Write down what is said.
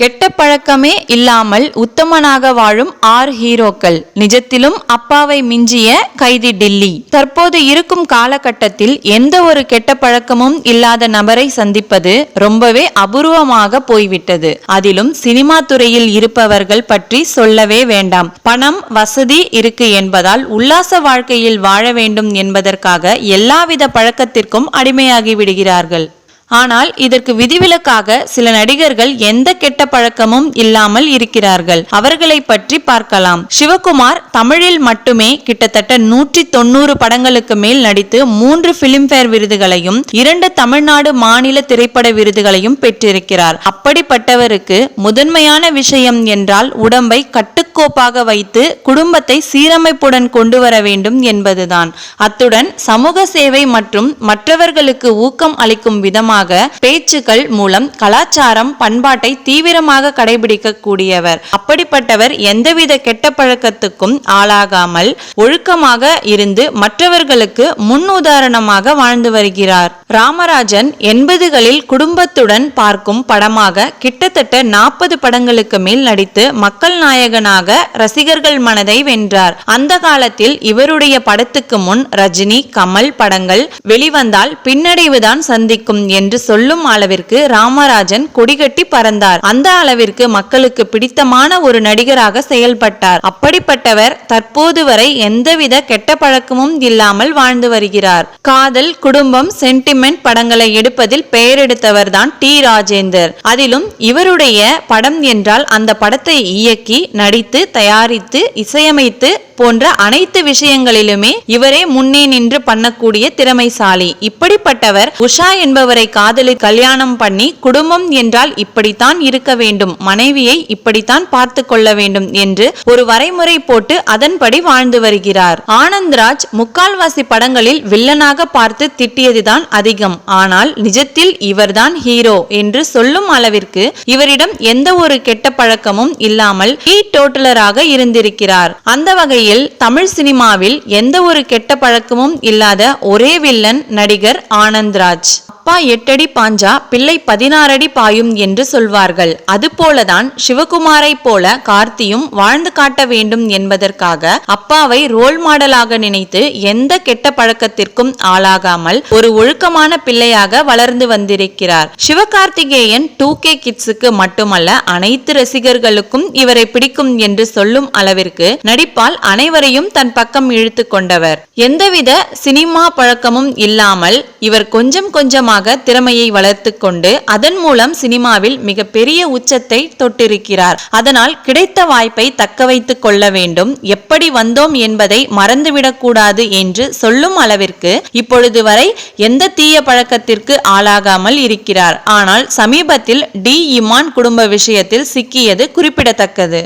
கெட்ட பழக்கமே இல்லாமல் உத்தமனாக வாழும் ஆறு ஹீரோக்கள். நிஜத்திலும் அப்பாவை மிஞ்சிய கைதி டில்லி. தற்போது இருக்கும் காலகட்டத்தில் எந்த ஒரு கெட்ட பழக்கமும் இல்லாத நபரை சந்திப்பது ரொம்பவே அபூர்வமாக போய்விட்டது. அதிலும் சினிமா துறையில் இருப்பவர்கள் பற்றி சொல்லவே வேண்டாம். பணம் வசதி இருக்கு என்பதால் உல்லாச வாழ்க்கையில் வாழ வேண்டும் என்பதற்காக எல்லாவித பழக்கத்திற்கும் அடிமையாகி விடுகிறார்கள். ஆனால் இதற்கு விதிவிலக்காக சில நடிகர்கள் எந்த கெட்ட பழக்கமும் இல்லாமல் இருக்கிறார்கள். அவர்களை பற்றி பார்க்கலாம். சிவகுமார் தமிழில் மட்டுமே கிட்டத்தட்ட நூற்றி தொண்ணூறு படங்களுக்கு மேல் நடித்து மூன்று பிலிம்பேர் விருதுகளையும் இரண்டு தமிழ்நாடு மாநில திரைப்பட விருதுகளையும் பெற்றிருக்கிறார். அப்படிப்பட்டவருக்கு முதன்மையான விஷயம் என்றால் உடம்பை கட்டுக்கோப்பாக வைத்து குடும்பத்தை சீரமைப்புடன் கொண்டு வர வேண்டும் என்பதுதான். அத்துடன் சமூக சேவை மற்றும் மற்றவர்களுக்கு ஊக்கம் அளிக்கும் விதமாக பேச்சுக்கள் மூலம் கலாச்சாரம் பண்பாட்டை தீவிரமாக கடைபிடிக்க கூடியவர் அப்படிப்பட்டவர் எந்தவித கெட்ட பழக்கத்துக்கும் ஆளாகாமல் ஒழுக்கமாக இருந்து மற்றவர்களுக்கு முன் உதாரணமாக வாழ்ந்து வருகிறார். ராமராஜன் எண்பதுகளில் குடும்பத்துடன் பார்க்கும் படமாக கிட்டத்தட்ட நாற்பது படங்களுக்கு மேல் நடித்து மக்கள் நாயகனாக ரசிகர்கள் மனதை வென்றார். அந்த காலத்தில் இவருடைய படத்துக்கு முன் ரஜினி கமல் படங்கள் வெளிவந்தால் பின்னடைவுதான் சந்திக்கும் என்று என்று சொல்லும் அளவிற்கு ராமராஜன் கொடிகட்டி பறந்தார். அந்த அளவிற்கு மக்களுக்கு பிடித்தமான ஒரு நடிகராக செயல்பட்டார். அப்படிப்பட்டவர் தற்போது வரை எந்தவித கெட்ட பழக்கமும் இல்லாமல் வாழ்ந்து வருகிறார். காதல் குடும்பம் சென்டிமெண்ட் படங்களை எடுப்பதில் பெயரெடுத்தவர் தான் டி. ராஜேந்தர். அதிலும் இவருடைய படம் என்றால் அந்த படத்தை இயக்கி நடித்து தயாரித்து இசையமைத்து போன்ற அனைத்து விஷயங்களிலுமே இவரே முன்னே நின்று பண்ணக்கூடிய திறமைசாலி. இப்படிப்பட்டவர் உஷா என்பவரை காதலி கல்யாணம் பண்ணி குடும்பம் என்றால் இப்படித்தான் இருக்க வேண்டும். மனைவியை இப்படித்தான் பார்த்து கொள்ள வேண்டும் என்று ஒரு வரைமுறை போட்டு அதன்படி வாழ்ந்து வருகிறார். ஆனந்த்ராஜ் முக்கால்வாசி படங்களில் வில்லனாக பார்த்து திட்டியதுதான் அதிகம். ஆனால் நிஜத்தில் இவர்தான் ஹீரோ என்று சொல்லும் அளவிற்கு இவரிடம் எந்த ஒரு கெட்ட பழக்கமும் இல்லாமல் டீ டோட்டலராக இருந்திருக்கிறார். அந்த வகையில் தமிழ் சினிமாவில் எந்த ஒரு கெட்ட பழக்கமும் இல்லாத ஒரே வில்லன் நடிகர் ஆனந்த்ராஜ். அப்பா எட்டடி பாஞ்சா பிள்ளை பதினாறடி பாயும் என்று சொல்வார்கள். அதுபோலதான் சிவகுமாரை போல கார்த்தியும் வாழ்ந்து காட்ட வேண்டும் என்பதற்காக அப்பாவை ரோல் மாடலாக நினைத்து எந்த கெட்ட பழக்கத்திற்கும் ஆளாகாமல் ஒரு ஒழுக்கமான பிள்ளையாக வளர்ந்து வந்திருக்கிறார். சிவகார்த்திகேயன் டூ கே கிட்ஸுக்கு மட்டுமல்ல அனைத்து ரசிகர்களுக்கும் இவரை பிடிக்கும் என்று சொல்லும் அளவிற்கு நடிப்பால் அனைவரையும் தன் பக்கம் இழுத்து கொண்டவர். எந்தவித சினிமா பழக்கமும் இல்லாமல் இவர் கொஞ்சம் கொஞ்சமாக மூலமாக திறமையை வளர்த்து கொண்டு அதன் மூலம் சினிமாவில் மிக பெரிய உச்சத்தை தொட்டிருக்கிறார். அதனால் கிடைத்த வாய்ப்பை தக்க வைத்துக் கொள்ள வேண்டும். எப்படி வந்தோம் என்பதை மறந்துவிடக்கூடாது என்று சொல்லும் அளவிற்கு இப்பொழுது வரை எந்த தீய பழக்கத்திற்கு ஆளாகாமல் இருக்கிறார். ஆனால் சமீபத்தில் டி இமான் குடும்ப விஷயத்தில் சிக்கியது குறிப்பிடத்தக்கது.